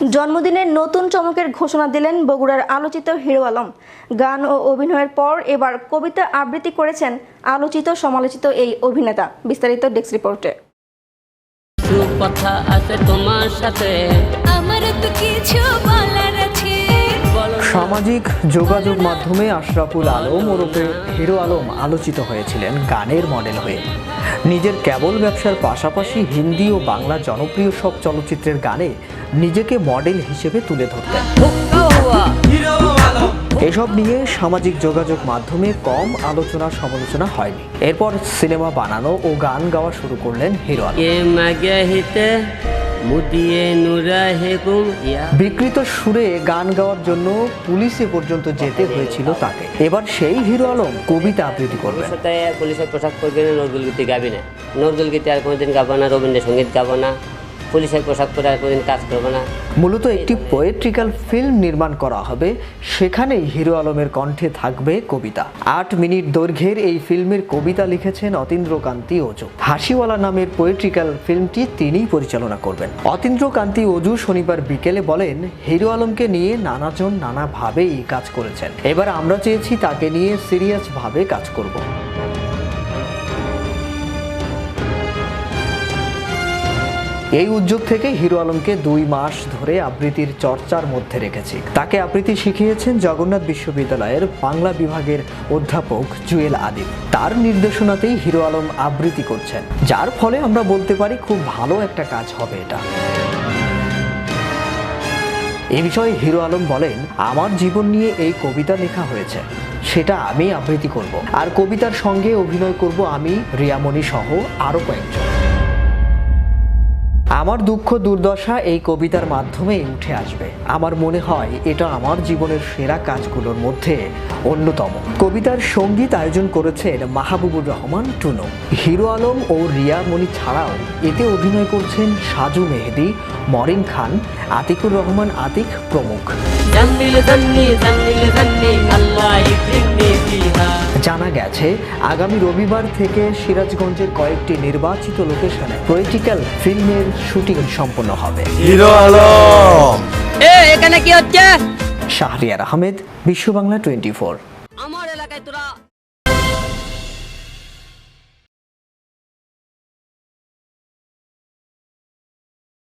জন্মদিনের নতুন চমকের ঘোষণা দিলেন বগুড়ার আলোচিত হিরো আলম। গান ও অভিনয়ের পর এবার কবিতা আবৃত্তি করেছেন আলোচিত সমালোচিত এই অভিনেতা। বিস্তারিত ডেস্ক রিপোর্টে। কথা আছে তোমার সাথে। আমার তো কিছু বলার আছে। সামাজিক যোগাযোগ মাধ্যমে আশরাফুল আলম ওরফে হিরো আলম আলোচিত হয়েছিলেন গানের মডেল হয়ে। নিজের কেবল ব্যবসার পাশাপাশি হিন্দি ও বাংলা জনপ্রিয় সব চলচ্চিত্রের গানে নিজেকে মডেল হিসেবে তুলে ধরতেন। এসব নিয়ে সামাজিক যোগাযোগ মাধ্যমে কম আলোচনা সমালোচনা হয়নি। এরপর সিনেমা বানানো ও গান গাওয়া শুরু করলেন হিরো বিকৃত সুরে গান গাওয়ার জন্য পুলিশে পর্যন্ত যেতে হয়েছিল তাকে। এবার সেই হিরো আলম কবিতা আবৃত্তি করবেন। পুলিশের পোশাক পরে নজরুল গীতি গাবি না নজরুল গীতি আর কোনোদিন গাবো না রবীন্দ্রসঙ্গীত গাবো না। পুলিশের পোশাক পরে আর কোনোদিন কাজ করব না। মূলত একটি পোয়েট্রিক্যাল ফিল্ম নির্মাণ করা হবে, সেখানেই হিরো আলমের কণ্ঠে থাকবে কবিতা। আট মিনিট দৈর্ঘ্যের এই ফিল্মের কবিতা লিখেছেন অতীন্দ্রকান্তি অজু হাসিওয়ালা নামের পোয়েট্রিক্যাল ফিল্মটি তিনিই পরিচালনা করবেন। অতীন্দ্রকান্তি অজু শনিবার বিকেলে বলেন, হিরো আলমকে নিয়ে নানাজন নানাভাবে এই কাজ করেছেন। এবার আমরা চেয়েছি তাকে নিয়ে সিরিয়াসভাবে কাজ করব। এই উদ্যোগ থেকে হিরো আলমকে দুই মাস ধরে আবৃত্তির চর্চার মধ্যে রেখেছি। তাকে আবৃত্তি শিখিয়েছেন জগন্নাথ বিশ্ববিদ্যালয়ের বাংলা বিভাগের অধ্যাপক জুয়েল আদিব তার নির্দেশনাতেই হিরো আলম আবৃত্তি করছেন, যার ফলে আমরা বলতে পারি খুব ভালো একটা কাজ হবে এটা। এ বিষয়ে হিরো আলম বলেন, আমার জীবন নিয়ে এই কবিতা লেখা হয়েছে, সেটা আমি আবৃত্তি করব। আর কবিতার সঙ্গে অভিনয় করব আমি, রিয়ামণি সহ আরও কয়েকজন। আমার দুঃখ দুর্দশা এই কবিতার মাধ্যমেই উঠে আসবে। আমার মনে হয় এটা আমার জীবনের সেরা কাজগুলোর মধ্যে অন্যতম। কবিতার সংগীত আয়োজন করেছেন মাহবুবুর রহমান টুনু। হিরো আলম ও রিয়া মণি ছাড়াও এতে অভিনয় করছেন সাজু মেহেদি, মরিন খান, আতিকুর রহমান আতিক প্রমুখ। জানা গেছে আগামী রবিবার থেকে সিরাজগঞ্জের কয়েকটি নির্বাচিত লোকেশনে পলিটিক্যাল ফিল্মের শুটিং সম্পন্ন হবে। হিরো আলম! এখানে কি হচ্ছে? শাহরিয়ার আহমেদ বিশ্ব বাংলা টোয়েন্টি